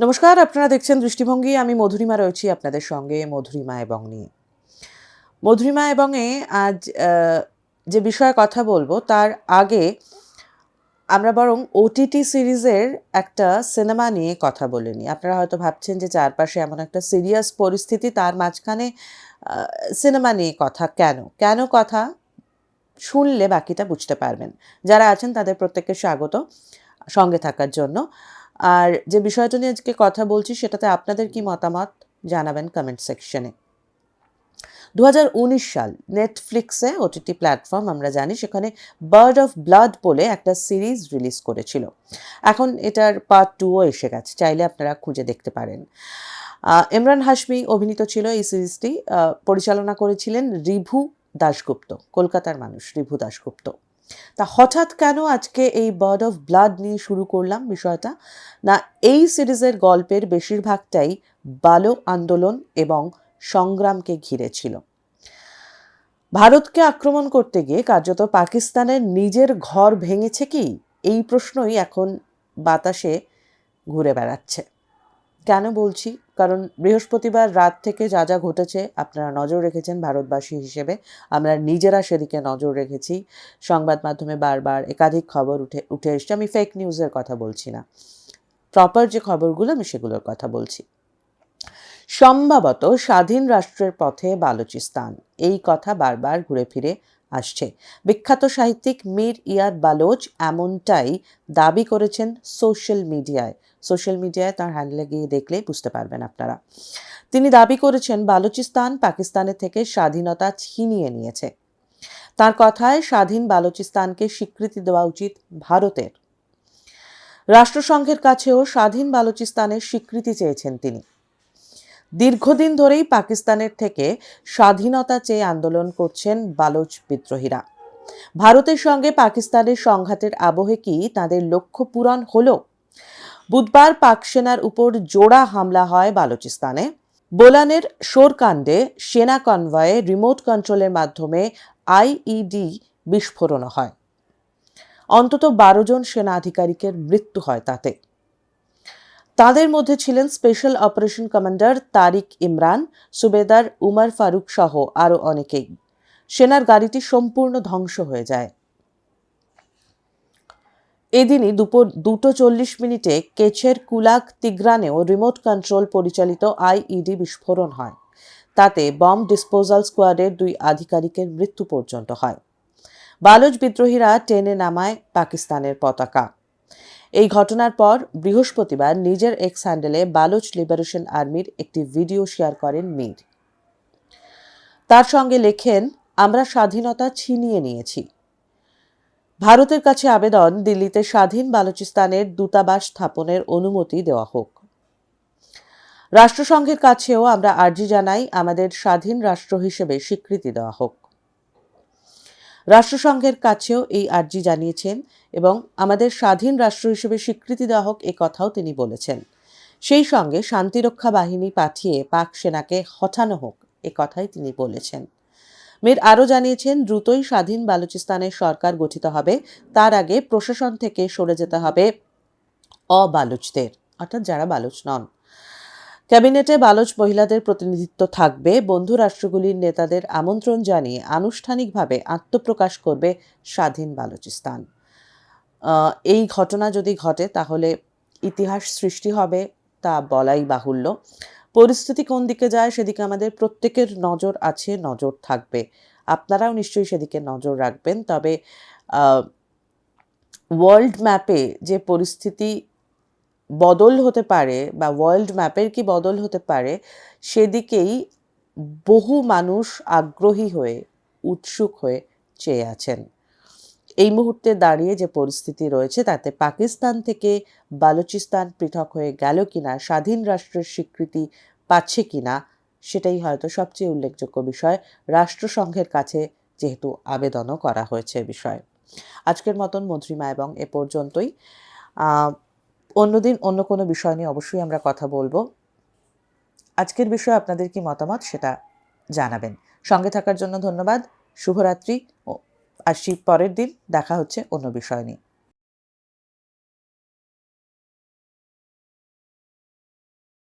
নমস্কার, আপনারা দেখছেন দৃষ্টিভঙ্গি। আমি মধুরিমা রয়েছি আপনাদের সঙ্গে, মধুরিমা এবং নিয়ে মধুরিমা এবং এ আজ যে বিষয়ে কথা বলব, তার আগে আমরা বরং ওটিটি সিরিজের একটা সিনেমা নিয়ে কথা বলে নিই। আপনারা হয়তো ভাবছেন যে চারপাশে এমন একটা সিরিয়াস পরিস্থিতি, তার মাঝখানে সিনেমা নিয়ে কথা কেন? কেন কথা? শুনলে বাকিটা বুঝতে পারবেন। যারা আছেন তাদের প্রত্যেককে স্বাগত সঙ্গে থাকার জন্য। আর যে বিষয়টা নিয়ে আজকে কথা বলছি, সেটাতে আপনাদের কি মতামত জানাবেন কমেন্ট সেকশনে দু হাজার উনিশ সাল নেটফ্লিক্সে ওটিটি প্ল্যাটফর্ম আমরা জানি, সেখানে বার্ড অফ ব্লাড বলে একটা সিরিজ রিলিজ করেছিল। এখন এটার পার্ট টুও এসে গেছে, চাইলে আপনারা খুঁজে দেখতে পারেন। ইমরান হাশমি অভিনীত ছিল এই সিরিজটি পরিচালনা করেছিলেন রিভু দাশগুপ্ত, কলকাতার মানুষ রিভু দাশগুপ্ত। তা হঠাৎ কেন আজকে এই বার্ড অফ ব্লাড নিয়ে শুরু করলাম বিষয়টা? না, এই সিরিজের গল্পের বেশিরভাগটাই বালো আন্দোলন এবং সংগ্রামকে ঘিরে ছিল। ভারতকে আক্রমণ করতে গিয়ে কার্যত পাকিস্তানের নিজের ঘর ভেঙেছে কি? এই প্রশ্নই এখন বাতাসে ঘুরে বেড়াচ্ছে। কেন বলছি? কারণ বৃহস্পতিবার রাত থেকে যা যা ঘটেছে আপনারা নজর রেখেছেন ভারতবাসী হিসেবে। আমরা নিজেরা সেদিকে নজর রেখেছি। সংবাদ মাধ্যমে বারবার একাধিক খবর উঠে উঠে এসছে। আমি ফেক নিউজের কথা বলছি না। প্রপার যে খবরগুলো, আমি সেগুলোর কথা বলছি। সম্ভবত স্বাধীন রাষ্ট্রের পথে বালুচিস্তান। এই কথা বারবার ঘুরে ফিরে আসছে। বিখ্যাত সাহিত্যিক মীর ইয়ার বালোচ এমনটাই দাবি করেছেন সোশ্যাল মিডিয়ায়। সোশ্যাল মিডিয়ায় তার হ্যান্ডেলে গিয়ে দেখলেই বুঝতে পারবেন আপনারা। তিনি দাবি করেছেন, বালুচিস্তান পাকিস্তানের থেকে স্বাধীনতা ছিনিয়ে নিয়েছে। তার কথায় স্বাধীন বালুচিস্তানকে স্বীকৃতি দেওয়া উচিত ভারতের। রাষ্ট্রসংঘের কাছেও স্বাধীন বালুচিস্তানের স্বীকৃতি চেয়েছেন তিনি। দীর্ঘদিন ধরেই পাকিস্তানের থেকে স্বাধীনতা চেয়ে আন্দোলন করছেন বালোচ বিদ্রোহীরা। ভারতের সঙ্গে পাকিস্তানের সংঘাতের আবহে কি তাদের লক্ষ্য পূরণ হলো? বুধবার পাক সেনার উপর জোড়া হামলা হয় বালুচিস্তানে। বোলানের শোরকাণ্ডে সেনা কনভয়ে রিমোট কন্ট্রোলের মাধ্যমে আইইডি বিস্ফোরণ হয়। অন্তত বারো জন সেনা আধিকারিকের মৃত্যু হয় তাতে। তাদের মধ্যে ছিলেন special operation commander Tariq Imran, সুবেদার উমর ফারুক সহ আরও অনেকেই। সেনার গাড়িটি সম্পূর্ণ ধ্বংস হয়ে যায়। এদিনই দুপুর দুটো চল্লিশ মিনিটে কেচের কুলাক তিগ্রানেও রিমোট কন্ট্রোল পরিচালিত আইইডি বিস্ফোরণ হয়। তাতে বম্ব ডিসপোজাল স্কোয়াডের দুই আধিকারিকের মৃত্যু পর্যন্ত হয়। বালুচ বিদ্রোহীরা টেনে নামায় পাকিস্তানের পতাকা। এই ঘটনার পর বৃহস্পতিবার নিজের এক্স হ্যান্ডেলে বালুচ লিবারেশন আর্মির একটি ভিডিও শেয়ার করেন মীর। তার সঙ্গে লেখেন, আমরা স্বাধীনতা ছিনিয়ে নিয়েছি। ভারতের কাছে আবেদন, দিল্লিতে স্বাধীন বালুচিস্তানের দূতাবাস স্থাপনের অনুমতি দেওয়া হোক। রাষ্ট্রসংঘের কাছেও আমরা আর্জি জানাই, আমাদের স্বাধীন রাষ্ট্র হিসেবে স্বীকৃতি দেওয়া হোক। রাষ্ট্রসংঘের কাছেও এই আর্জি জানিয়েছেন এবং আমাদের স্বাধীন রাষ্ট্র হিসেবে স্বীকৃতি দেওয়া হোক এ কথাও তিনি বলেছেন। সেই সঙ্গে শান্তিরক্ষা বাহিনী পাঠিয়ে পাক সেনাকে হটানো হোক, এ কথাই তিনি বলেছেন। মীর আরও জানিয়েছেন, দ্রুতই স্বাধীন বালুচিস্তানের সরকার গঠিত হবে, তার আগে প্রশাসন থেকে সরে যেতে হবে অবালুচদের, অর্থাৎ যারা বালুচ নন। ক্যাবিনেটে বালচ মহিলাদের প্রতিনিধিত্ব থাকবে। বন্ধু রাষ্ট্রগুলির নেতাদের আমন্ত্রণ জানিয়ে আনুষ্ঠানিকভাবে আত্মপ্রকাশ করবে স্বাধীন বালুচিস্তান। এই ঘটনা যদি ঘটে, তাহলে ইতিহাস সৃষ্টি হবে, তা বলাই বাহুল্য। পরিস্থিতি কোন দিকে যায়, সেদিকে আমাদের প্রত্যেকের নজর আছে, নজর থাকবে। আপনারাও নিশ্চয়ই সেদিকে নজর রাখবেন। তবে ওয়ার্ল্ড ম্যাপে যে পরিস্থিতি বদল হতে পারে বা ওয়ার্ল্ড ম্যাপের কি বদল হতে পারে, সেদিকেই বহু মানুষ আগ্রহী হয়ে, উৎসুক হয়ে চেয়ে আছেন। এই মুহূর্তে দাঁড়িয়ে যে পরিস্থিতি রয়েছে, তাতে পাকিস্তান থেকে বালুচিস্তান পৃথক হয়ে গেল কিনা, স্বাধীন রাষ্ট্রের স্বীকৃতি পাচ্ছে কিনা, সেটাই হয়তো সবচেয়ে উল্লেখযোগ্য বিষয়। রাষ্ট্রসংঘের কাছে যেহেতু আবেদনও করা হয়েছে বিষয়। আজকের মতন মন্ত্রিমা এবং এ পর্যন্তই। অন্যদিন অন্য কোনো বিষয় নিয়ে অবশ্যই আমরা কথা বলব। আজকের বিষয়ে আপনাদের কি মতামত সেটা জানাবেন। সঙ্গে থাকার জন্য ধন্যবাদ। শুভরাত্রি ও আসছি পরের দিন। দেখা হচ্ছে অন্য বিষয় নিয়ে।